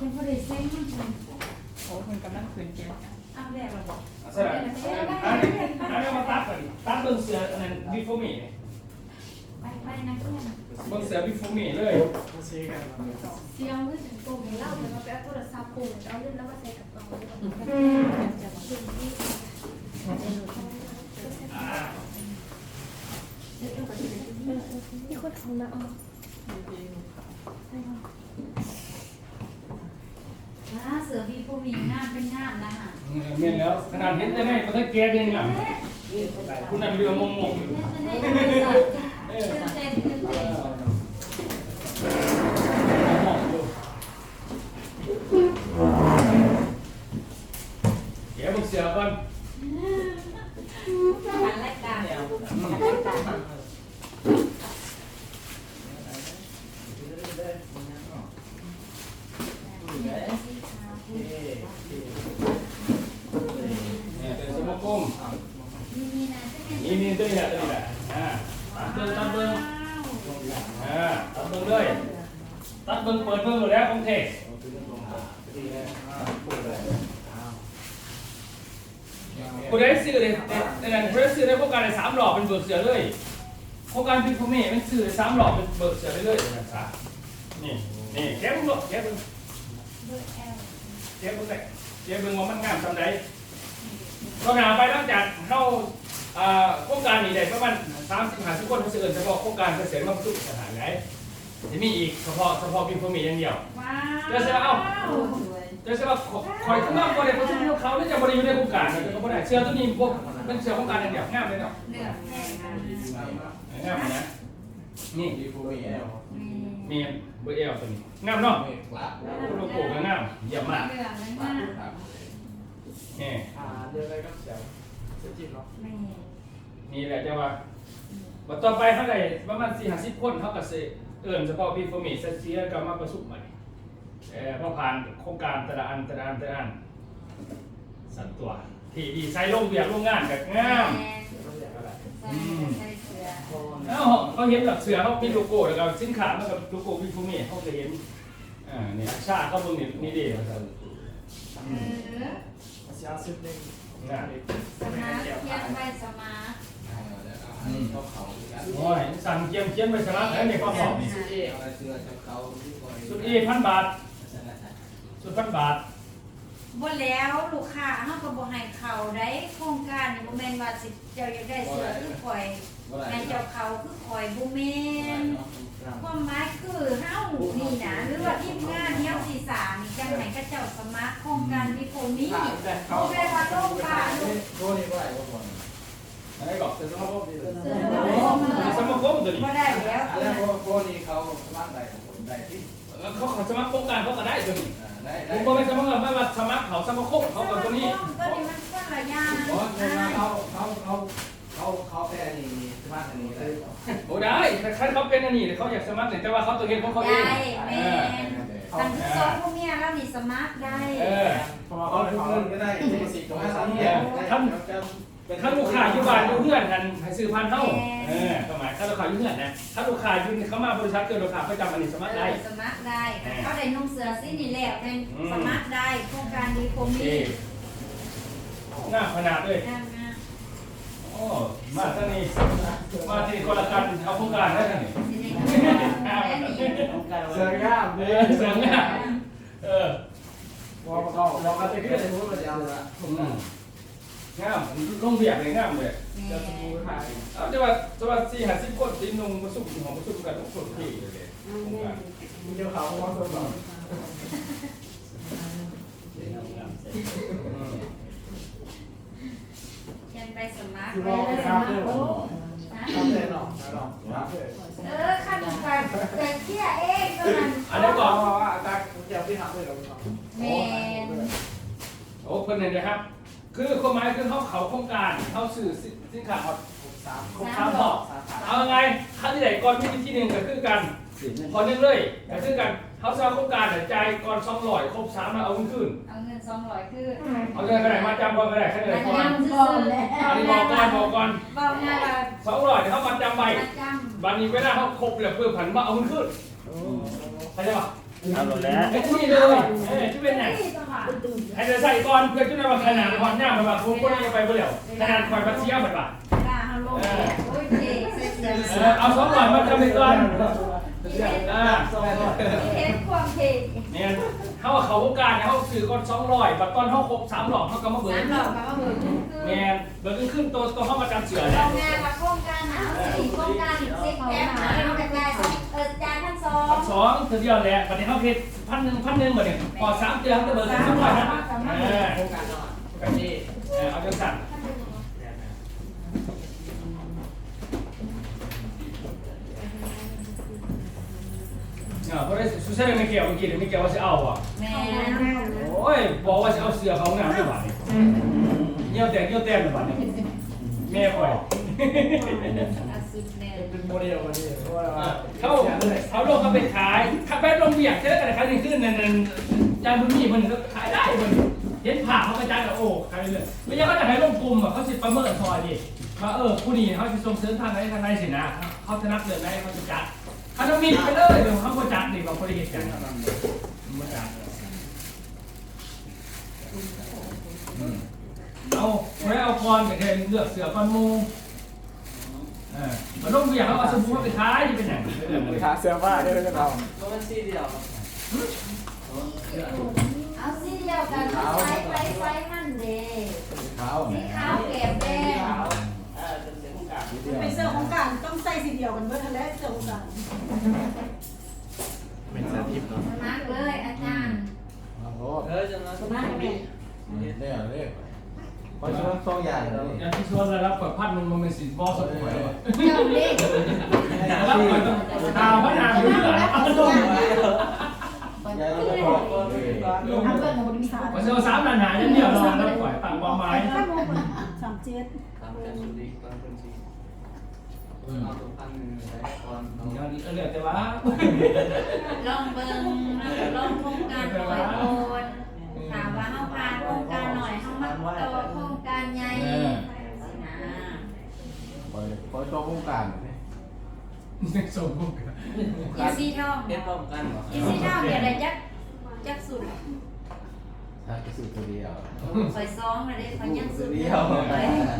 ยังพอได้เซ็งมันจังโอ้มันกำลังคืนเกมอ้าวแรกเราบอกใช่ไหมอันนี้อันนี้มาตัดก่อนตัดเบิ่งเสืออันนั้นบิฟูมี่ไปไปนะเพื่อนเบิ่งเสือบิฟูมี่เลยเสียงมือถึงโกงเล่าเลยมาแปะโทรศัพท์ปูเอาเล่นแล้วมาใส่กับกล่องเลยจะบอกถึงที่อ่ามีคนเอามาเอาอ่า เสือบีฟูมีงามเป็นงามนะฮะเมียนแล้วขนาดเห็นได้ไหมมันก็แก่เองอะคุณนั่นเรือมงมงอยู่เต้นเต้นเต้นเต้น มองอยู่เดี๋ยวมึงเสือก่อน อันแรกการ เนี่ยเป็นสมกลม นี่นะ นี่นี่ตัวนี้แหละตัวนี้แหละอ่าตัดเบิ่งตัดเบิ่งอ่าตัดเบิ่งเลย ตัดเบิ่งเปิดเบิ่งหมดแล้วของเทศผู้ใดซื้อเลยแต่นั่นผู้ใดซื้อได้โครงการได้สามหลอกเป็นเบิกเสือเลยโครงการพิพเม่มันซื้อสามหลอกเป็นเบิกเสือได้เลยนี่นี่แกะเบิ่งลูกแกะเบิ่งแอลแกะเบิ่งเลยแกะเบิ่งว่ามันงามสำใดก็หนาไปหลังจากเข้าโครงการนี้ได้ประมาณสามสิบห้าสิบคนเขาซื้อเฉพาะโครงการเกษตรมาสุขสถานไหน จะมีอีกเฉพาะเฉพาะพิพเม่อย่างเดียว ว้าวเดี๋ยวเสร็จแล้วเอ้า จะใช่ว่าคอยข้างนอกคนเดียวเขาจะเขาเนี่ยจะบริอยู่ในโครงการเนี่ยเขาไม่ได้เชื่อตัวนี้พวกเป็นเชื่อโครงการอย่างเดียวงามเลยเนาะเลือกแม่ค่ะงามนะนี่ดีฟูมีแอลมีเบอร์เอลตัวนี้งามเนาะไม่กลับโลโก้ก็งามเยี่ยมมากเลือกเลยครันะบครับนี่อ่าเดือนอะไรก็เสียจะจิ้มเนาะแม่นี่แหละจะว่าบัดต่อไปเท่าไหร่ประมาณสี่ห้าสิบคนเขาก็เส เอิญเฉพาะพี่ฟอมีเซเซียก็มาประชุมใหม่เออพอผ่านโครงการแต่ละอันแต่ละอันแต่ละอันสันตัวที่ดีใช้ลงเบียกลงงานกับงามเดี๋ยวต้องเสียอะไรใส่ใส่เสื้อเอ้าเขาเห็นแบบเสือเขามีโลโก้แล้วก็สินค้ามันกับโลโก้วิฟูเมเขาจะเห็นอ่าเนี่ยชาเขาเบิ่งนี่นี่ดีครับเออเสียสิบหนึ่งงานสมาร์ทเขียนไปสมาร์ท โอ้ยสั่งเกียมเขียนไปสมัครแล้วเนี่ยเขาบอกสุดเออะไรเสื้อจะเขาที่คอยสุดอีพันบาท สุดพันบาทบ่แล้วลูกค้าเฮาก็บ่ให้เขาได้โครงการนี่บ่แม่นว่าสิเจ้าอยากได้เสื้อคือข่อยให้เจ้าเขาคือข่อยบ่แม่นความหมายคือเฮานี่นะหรือว่าทีมงานเฮาสิสร้างนี่จังให้กับเจ้าสมัครโครงการมีโคมีบ่แม่นว่าโรงการลูกโทษนี่ว่าไอ้พวกคน อะไรบอกแต่สมมติดีเลยเสื้อบ่ได้สมัครคมตัวนี้บ่ได้แล้วอะไรพวกพวกนี้เขาสมัครได้ของผมได้ที่เขาเขาสมัครโครงการเขาก็ได้ตัวนี้ได้ผได้มก็ไม่สมัครไม่ว่าสมัครเขาสมัครคมเขาก็ตัวนี้ก็นี่มันคนละอย่างเพราะเขาเขาเขาเขาเขาแค่นี้สมัครอันนี้เลยโอ้ได้ใครเขาเป็นอันนี้เขาอยากสมัครแต่ว่าเขาตัวเองของเขาเอได้งแม่คันสองพวกเมียแล้วนี่สมัครได้เออพอมาเขาเขาทุกเขาคนก็ได้ที่สิบตัวสามเนี่ย ถ้าลูกค้าอยู่บ้านอยู่เพื่อนกันให้ซื้อพันเท่าเออสมัยถ้าลูกค้าอยู่เพื่อนนะถ้าลูกค้าอยู่เขามาบริษัทเกิดลูกค้าประจำอันนี้สมัครได้ สมัครได้เขาได้นุ่งเสื้อสิ้นนี่แหละเป็นสมัครได้โครงการดีโคมีนี่หน้าขนาดเลยงามงามโอ้มาท่านี้มาที่คนละกันเอาโครงการได้ท่านนี่สิได้ได้นี่เสือยากเอเลอยเสริมงานเออพอเขาเราก็จะขึ้นสมมติว่าจะเอาละอืม งามลงเบียกเลยงามเลยจะดูขายเอาจะว่าจะว่าสี่ห้าสิบคนตีนุ่งมาสุกของมาสุกกันทุกคนที่เลยโครงการมีเดียวเขาเขาส่วนต่ออืมเขียนไปสมัครคือไปว่าเลยครันะบเลยทำเลยหรอหรอครับเลยเออขั้นตอนแต่เที่ยเองก็มันอันนี้ก่อนเพราะว่าอาจารย์ผมจะไปทำเลยหรอแม่นโอ้คนนี้นะครับ คือความหมายคือเขาเขาโครงการเขาสื่อสินค้าเขาสามครบสามหอกเอาไงขั้นที่ไหนก่อนวิธีที่หนึ่งก็คือกันพอหนึ่งเลยก็คือกันเขาสร้างโครงการแต่จ่ายก่อนสองร้อยครบสามแล้วเอาเงินคืนเอาเงินสองร้อยคือเอาเงินขนาดมาจำก่อนก็ได้แค่ไหนก่อนมันยังซื้อๆอันนี้บอกก่อนบอกก่อนบอกง่ายว่าสองร้อยเขามาจำใบประจบันนี้เวลาเขาครบแล้วเพื่อผันมาเอาเงินคืนเข้าใจปะำ เอาหมดแล้วไอ้ที่เลยเอ้ยที่เป็นไงให้จะใส่ก่อนเพื่อจะได้ว่าขนาดความยาวมันแบบคุณคนจะไปบ่แล้วขนาดคอยมาเชียร์มันแบบกล้าเฮาลงแหละโอ้ยเจ๊ใส่เสื้อเออเอาสองหน่อยมาทำไปก่อนอ่าเห็นความเท่เนี่ยเขาว่าเขาวงการเนี่ยเขาสื่อก่อนสองร้อยบัดตอนเขาครบสามหลอกเขาก็มาเบิสากมดอกก็มาเบิ่งคือแมนเบิกขึ้นตัวตัวเขามาจำเสือโรเนี่ยงงานว่าโครงการหาสี่โครงการสิบแก้มหาเอากระจายเออจานทั้ง สองสองเดียวแหละบัดนี้เขาเพชรพันหนึ่งพันหนึ่งบัดนี้พอสามเดือนเขาจะเบิกสองร้อยนะเออโครงการนอนกันนี่เออเอาจังสั่นเออเพราะได้สุดท้ายไม่เกี่ยวเมื่อกี้ไม่เกี่ยวว่าจะเอาอะแม่โอ้ยบอกว่าจะเอาเสือเขางามไม่หวานเยี่ยเงี้ยวแตกเยี่ยวแตกหรือเปลยบัดนี้แม่ปล่อย อาสุดแน่เป็นโมเดลกันนี่เพราะว่าเขาเขาลงเขาไปขายถ้าไปลงเบียกเจอกันขายขึ้นนั่นนั่นยางพื้นที่มันก็ขายได้มันเห็นผ่าเขากระจายแล้วโอ้ขายเลยไม่ใช่เขาจะขายลงกลุ่มอะเขาสิประเมินซอยดิว่าเออผู้นี้เขาจะส่งเสริมทางไหนทางไหนสินะเขาจะนับเดือนไหนเขาจะจัดเขาจะมีไปเลยเดี๋ยวเขาก็จัดนี่บางคนเห็นกันมาจัดเอาไว้เอาคอนกับเทนเลือกเสือคอนมู เออมาลงเบียกเขาเอาสบู่ไปขายเป็นไงขาเสื้อผ้าได้เลยเรามันซีเดียวเอาสีเดียวกันไซส์ไซส์ไซส์มันเด้ขาวสีขาวแก้มแดงเออเป็นเสียงของกลางเป็นเสื้อของกลางต้องใส่สีเดียวกันเมื่อทันแล้วเสื้อของกลางเป็นสาธิตเนาะสมัครเลยอาจารย์โอ้โหเออจังนะสมัยนี้เรียกเรียกเพราะฉะนั้น สองอย่างเลยอย่างที่ชวนแล้วเปิดพัดมันมันเป็นสีบอสวยเลยเจ้าเด็กแล้วเปิดดาวพัดดาวอยู่ที่ไหนเอาลงยายเราจะบอกเลยลงทำเกินของบริษัทมาเซลสามนันหายันเดียวรอแล้วปล่อยต่างความหมายสามเจ็ดตามกันสุดดีตามคนซีเอาตัวพันหนึ่งใช้ก่อนอย่างนี้ก็เรียกแต่ว่าลองเบิ่งลองโครงการหน่อยโอนถามว่าเฮาผ่านโครงการหน่อยเฮามาต่อโครง การใหญ่สินะคอยคอยตัววงการส่งพวกอีซีทองเฮ็ดพร้อมกันเหรออีซีทองเดี๋ยวได้จักจักสุดถ้าจะซื้อตัวเดียวคอยซ้อมมาได้คอยยังสุด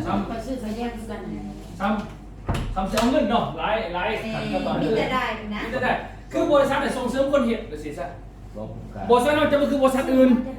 ซ้ำคอยซื้อคอยแยกกันซ้ำซ้ำเสียเงินเนาะไล่ไล่ขันก็ต่อมีเนื่แต่องได้นะ นี่จะได้ คือบริษัทเนี่ยส่งเสริมคนเห็ดหรือสิซะตัววงการบริษัทเราจะมันคือบริษัทอื่น เ